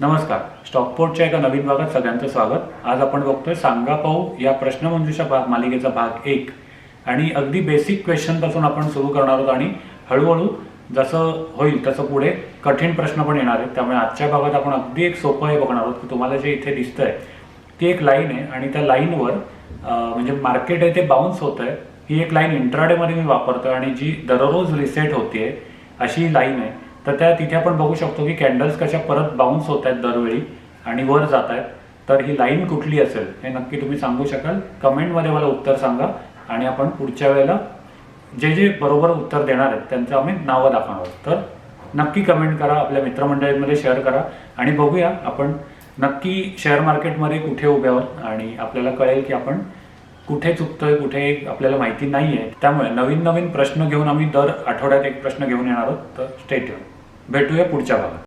नमस्कार. स्टॉकपोर्टच्या एका नवीन भागात सगळ्यांचं स्वागत. आज आपण बघतोय सांगा पाहू या प्रश्नमंजुषा भाग मालिकेचा भाग एक. आणि अगदी बेसिक क्वेश्चनपासून आपण सुरू करणार आहोत आणि हळूहळू जसं होईल तसं पुढे कठीण प्रश्न पण येणार आहेत. त्यामुळे आजच्या भागात आपण अगदी एक सोपं हे बघणार आहोत की तुम्हाला जे इथे दिसतंय ती एक लाईन आहे. आणि त्या लाईनवर म्हणजे मार्केट आहे ते बाउन्स होत आहे ही एक लाईन इंट्राडेमध्ये मी वापरतो आणि जी दररोज रिसेट होते अशी लाईन आहे. तर त्या तिथे आपण बघू शकतो की कॅन्डल्स कशा परत बाउन्स होत आहेत दरवेळी आणि वर जात आहेत. तर ही लाईन कुठली असेल हे नक्की तुम्ही सांगू शकाल. कमेंटमध्ये मला उत्तर सांगा आणि आपण पुढच्या वेळेला जे जे बरोबर उत्तर देणार आहेत त्यांचं आम्ही नावं दाखवणार आहोत. तर नक्की कमेंट करा आपल्या मित्रमंडळींमध्ये शेअर करा आणि बघूया आपण नक्की शेअर मार्केटमध्ये कुठे उभे आहोत आणि आपल्याला कळेल की आपण कुठे चुकतोय कुठे आपल्याला माहिती नाही आहे त्यामुळे नवीन नवीन प्रश्न घेऊन आम्ही दर आठवड्यात एक प्रश्न घेऊन येणार आहोत. तर स्टेट भेटूया पुढच्या भागात.